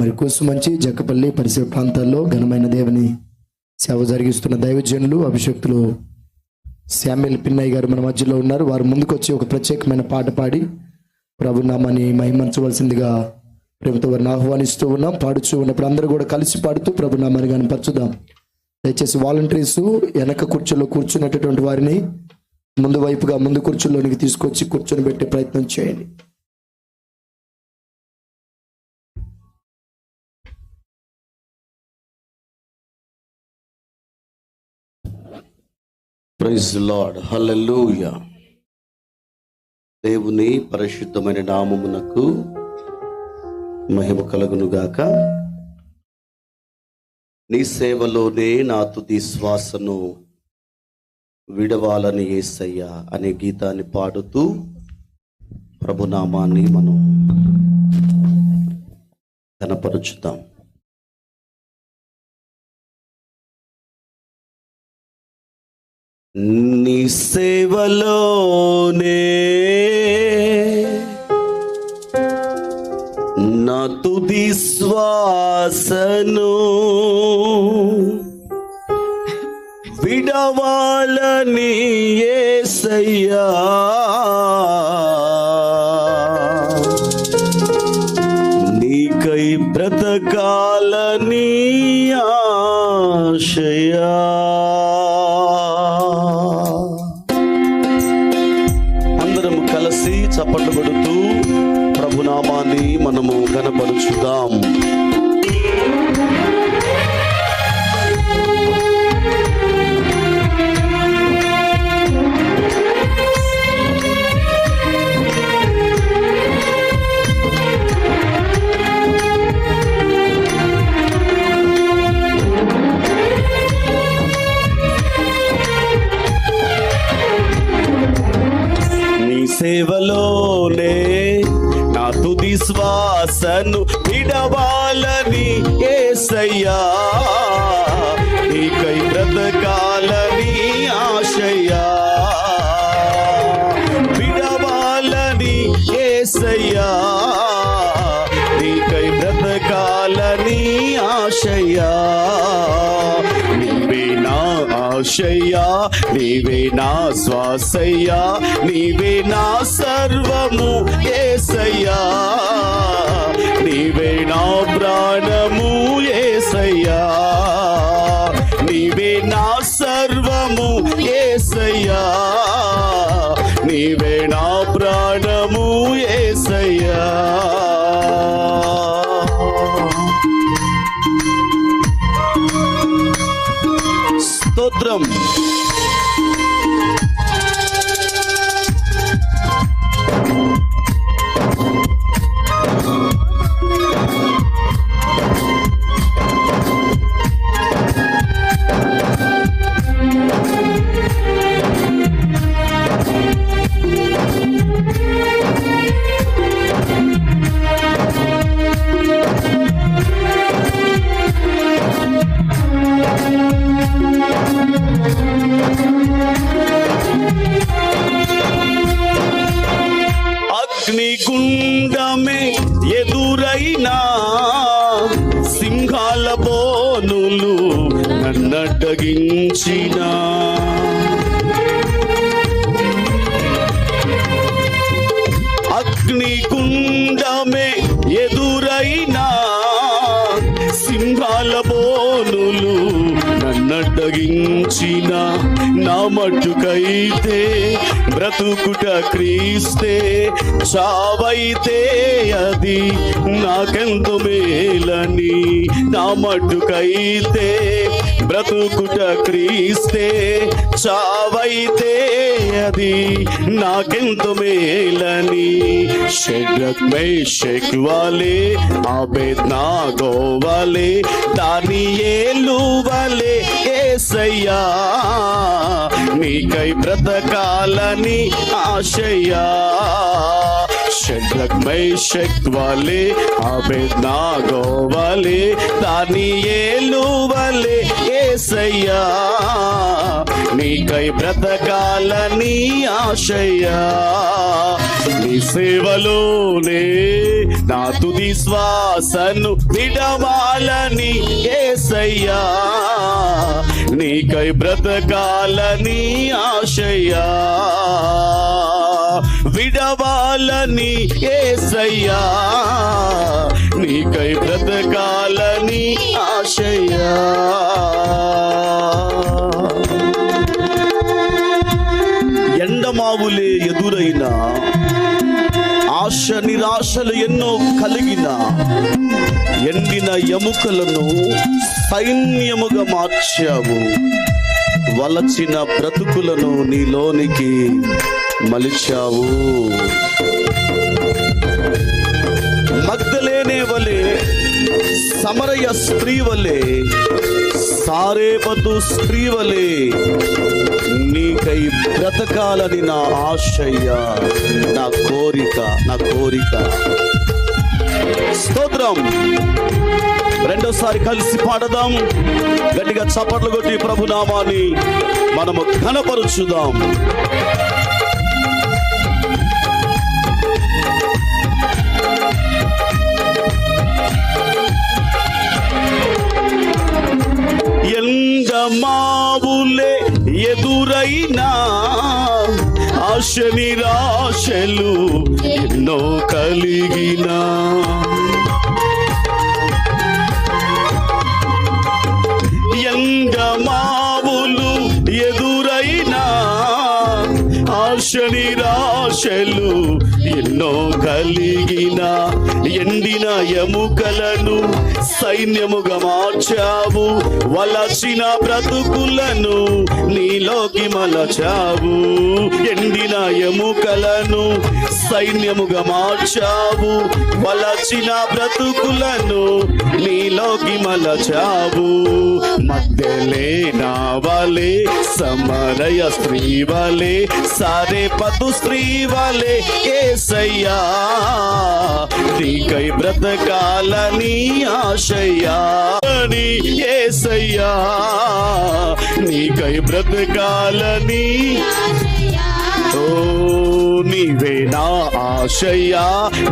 మరి కోసుమంచి జక్కపల్లి పరిసర ప్రాంతాల్లో ఘనమైన దేవుని సేవ జరిగిస్తున్న దైవజనులు అభిషక్తులు శామ్యుల్ పిన్నయ్య గారు మన మధ్యలో ఉన్నారు. వారు ముందుకు వచ్చి ఒక ప్రత్యేకమైన పాట పాడి ప్రభు నామాన్ని మహిమంచవలసిందిగా ప్రభుత్వ వారిని ఆహ్వానిస్తూ ఉన్నాం. పాడుచూ ఉన్నప్పుడు అందరూ కూడా కలిసి పాడుతూ ప్రభు నామాన్ని కనపరచుదాం దయచేసి వాలంటీర్స్ వెనక కుర్చీలో కూర్చున్నటువంటి వారిని ముందు వైపుగా ముందు కుర్చీలోనికి తీసుకొచ్చి కూర్చొని పెట్టే ప్రయత్నం చేయండి. ప్రైజ్ లార్డ్ హలూయ దేవుని పరిశుద్ధమైన నామమునకు మహిమ కలుగును గాక. నీ సేవలోనే నా తుది శ్వాసను విడవాలని ఏసయ్యా అనే గీతాన్ని పాడుతూ ప్రభునామాన్ని మనం కనపరుచుతాం నీ సేవలోనే నా తుది శ్వాసను విడవాలని ఏసయ్యా. గనపరుచుదాం సేవలోనే నా తుది శ్వాసను విడవాలని ఏసయ్యా. నీకై బ్రతకాలని ఆశయ్యా. విడవాలని ఏసయ్యా. నీకై బ్రతకాలని ఆశయ్యా. ఆశయ్యా నీవే నా శ్వాసయ్యా నీవే నా సర్వము. ప్రాణము ఎదురైనా సింహాల బోనులు నన్నడ్డగించిన అగ్నిగుండమే ఎదురైనా సింహాల బోనులు నన్నడ్డగించిన నా మట్టుకైతే బ్రతుకుట క్రీస్తే చావైతే అది నాకెంత మేలని నా మట్టుకైతే బ్రతుకుట క్రీస్తే చావైతే అది నాకెంత మేలని? షడ్రక్ మేషక్ వాలే ఆబేద్నా గోవాలే దాని ఏలు వలే ఏసయ్యా నీకై బ్రతకాలని ఆశయ్యా. షడ్రక్ మేషక్ వలె ఆబేద్నా గోవాలే దాని ఏలు వలే ఏసయ్యా నీకై బ్రతకాలని ఆశయ్యా నీ సేవలోనే నా తుది శ్వాసను విడవాలని ఏసయ్యా నీకై బ్రతకాలని ఆశయ్యా బ్రతకాలని ఏసయ్యా నీకై బ్రతకాలని ఆశయ్యా. ఎండమావులే ఎదురైన ఆశ నిరాశలు ఎన్నో కలిగిన ఎండిన ఎముకలను సైన్యముగా మార్చావు. వలచిన బ్రతుకులను నీలోనికి మలిచావు. మగ్ధలేనే వలె సమరయ స్త్రీ వలె సారేపతు స్త్రీ వలె నీకై బ్రతకాలని నా ఆశయ్య నా కోరిక నా కోరిక. స్తోత్రం. రెండోసారి కలిసి పాడదాం. గట్టిగా చప్పట్లు కొట్టి ప్రభునామాన్ని మనము ఘనపరుచుదాం. ఎండమావులే ఎదురైనా ఆశ నిరాశలు ఎన్నో కలిగినా. ఎంగమావులు ఎదురైనా ఆశ నిరాశలు ఎన్నో కలిగిన ఎండిన ఎముకలను సైన్యముగా మార్చావు వలచిన బ్రతుకులను నీలోకి మలచావు ఎండిన ఎముకలను సైన్యముగా మార్చావు వలచిన బ్రతుకులను నీలోకి మలచావు. మధ్యలే నా వలే సమరయ స్త్రీ వలే సారే పతు స్త్రీ వలే ఏసయ్యా నీకై బ్రతకాలని ఆశయ్యా నీ ఏసయ్యా నీకై బ్రతకాలని ఓ నీవే నా ఆశయ్యా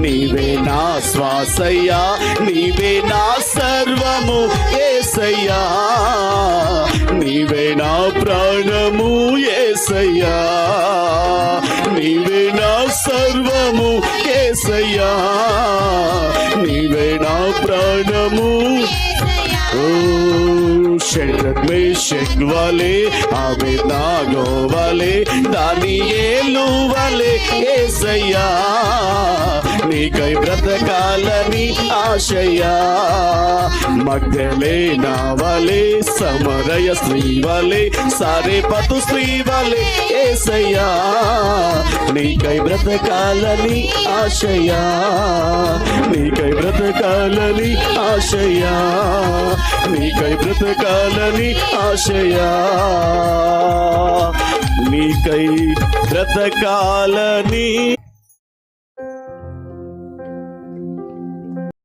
నీవే నా శ్వాసయ్యా నీవే నా సర్వము ఏసయ్యా నీవే నా ప్రాణము ఏసయ్యా నీవే నా సర్వము కేసయ్యా? నీవే నా ప్రాణము? ఓ షడ్రక్ మేషక్ వాలే ఆమె నాగో వాలే దాని ఏలు వాలే ఏసయ్యా. నీకై బ్రతకాలని ఆశయ్యా. మగ్గలే నావలే సమరయ శ్రీవలే వలే సారే పతు శ్రీవలే ఏసయ్యా. నీకై బ్రతకాలని ఆశయ్యా. నీకై బ్రతకాలని ఆశయ్యా. నీకై బ్రతకాలని ఆశయా. నీకై బ్రతకాలని